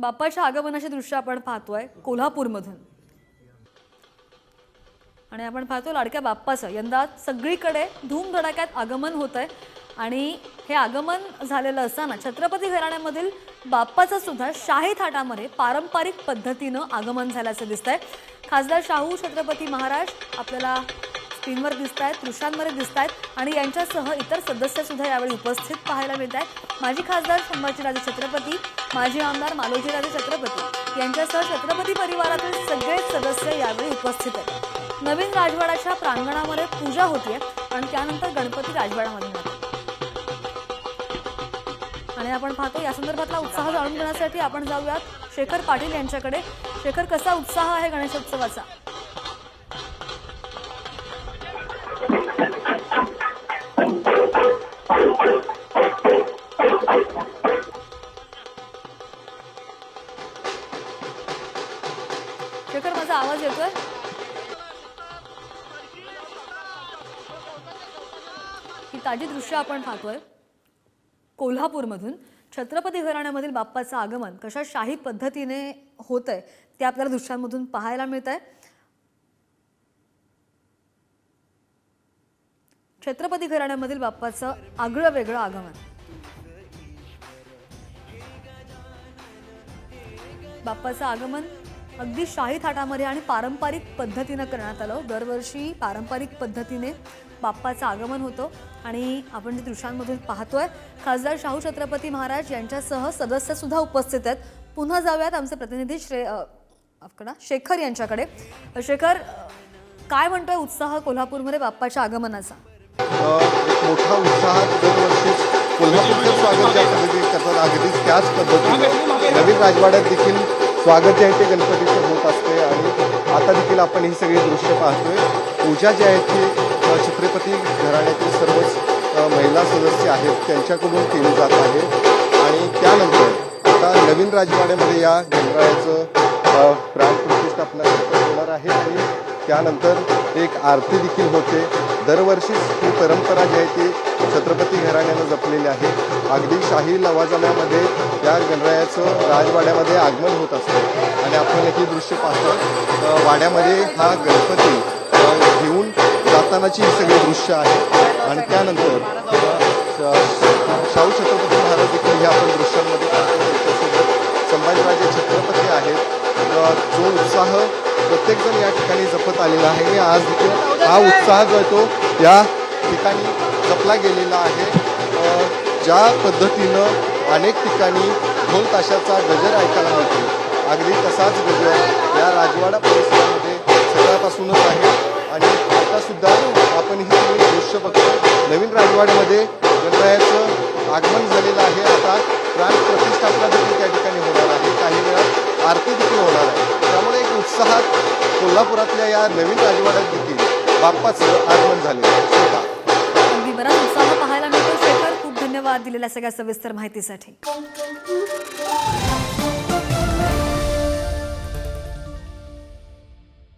बाप्पाच्या आगमनाचे दृश्य आपण पाहतोय कोल्हापूरमधून. आणि आपण पाहतो लाडक्या बाप्पाचं. यंदा सगळीकडे धूमधडाक्यात आगमन होत आहे आणि हे आगमन झालेलं असताना छत्रपती घराण्यामधील बाप्पाचं सुद्धा शाही थाटामध्ये पारंपरिक पद्धतीनं आगमन झाल्याचं दिसतंय. खासदार शाहू छत्रपती महाराज आपल्याला स्क्रीनवर दिसत आहेत दृश्यांमध्ये दिसत आहेत आणि यांच्यासह इतर सदस्य सुद्धा यावेळी उपस्थित पाहायला मिळत आहेत माजी खासदार संभाजीराजे छत्रपती माजी आमदार मालोजीराजे छत्रपती यांच्यासह छत्रपती परिवारातील सगळेच सदस्य यावेळी उपस्थित आहेत. नवीन राजवाड्याच्या प्रांगणामध्ये पूजा होतीये आणि त्यानंतर गणपती राजवाड्यामध्ये होतो आणि आपण पाहतो या संदर्भातला उत्साह जाणून घेण्यासाठी आपण जाऊयात. शेखर पाटील यांच्याकडे. शेखर कसा उत्साह आहे गणेशोत्सवाचा? शेखर माझा आवाज येतोय? ही ताजी दृश्य आपण पाहतोय. कोल्हापूरमधून छत्रपती घराण्यामधील बाप्पाचं आगमन कशा शाही पद्धतीने होत आहे ते आपल्याला दृश्यांमधून पाहायला मिळत आहे छत्रपती घराण्यामधील बाप्पाचं आगळं वेगळं आगमन. बाप्पाचं आगमन अगदी शाही थाटामध्ये आणि पारंपरिक पद्धतीनं करण्यात आलं. दरवर्षी पारंपरिक पद्धतीने बाप्पाचं आगमन होतं. आणि आपण जे दृश्यांमधून पाहतोय खासदार शाहू छत्रपती महाराज यांच्यासह सदस्यसुद्धा उपस्थित आहेत. पुन्हा जाऊयात आमचे प्रतिनिधी श्रे अ, शेखर यांच्याकडे. शेखर काय म्हणतोय उत्साह कोल्हापूरमध्ये बाप्पाच्या आगमनाचा? एक मोठा उत्साह दरवर्षी कोल्हापूरचं स्वागत ज्या पद्धतीने करतात. अगदीच त्याच पद्धतीने नवीन राजवाड्यात देखील स्वागत जे आहे ते गणपतीचं होत असते आणि आता देखील आपण ही सगळी दृश्य पाहतोय. पूजा जी आहे ती छत्रपती घराण्यातील सर्वच महिला सदस्य आहेत त्यांच्याकडून केली जात आहे. आणि त्यानंतर आता नवीन राजवाड्यामध्ये या गणरायाचं प्राण प्रतिष्ठापना होणार आहे. आणि त्यानंतर एक आरती देखील होते. दरवर्षीच ही परंपरा जी आहे ती छत्रपती घराण्यानं जपलेली आहे. अगदी शाही लवाजम्यामध्ये या गणरायाचं राजवाड्यामध्ये आगमन होत असतं. आणि आपण हे दृश्य पाहतो वाड्यामध्ये हा गणपती घेऊन जातानाची ही सगळी दृश्य आहे. आणि त्यानंतर श- शाहू छत्रपती महाराज देखील हे आपण दृश्यांमध्ये संभाजीराजे छत्रपती आहेत. जो उत्साह प्रत्येकजण या ठिकाणी जपत आलेला आहे. आज देखील हा उत्साह जो आहे तो या ठिकाणी जपला गेलेला आहे. ज्या पद्धतीनं अनेक ठिकाणी ढोल ताशाचा गजर ऐकायला मिळतो. अगदी तसाच गजर या राजवाडा परिसरामध्ये सकाळपासूनच आहे. आणि आतासुद्धा आपण ही सगळी दृश्य बघतो. नवीन राजवाड्यामध्ये गणरायाचं आगमन झालेलं आहे. आता प्राण प्रतिष्ठापना देखील त्या कोल्हापुरातल्या या नवीन राजवाड्यात देखील बाप्पाचं आगमन झाले. आहे अगदी बराच उत्साह पाहायला मिळतो शेखर. खूप धन्यवाद दिलेल्या सगळ्या सविस्तर माहितीसाठी.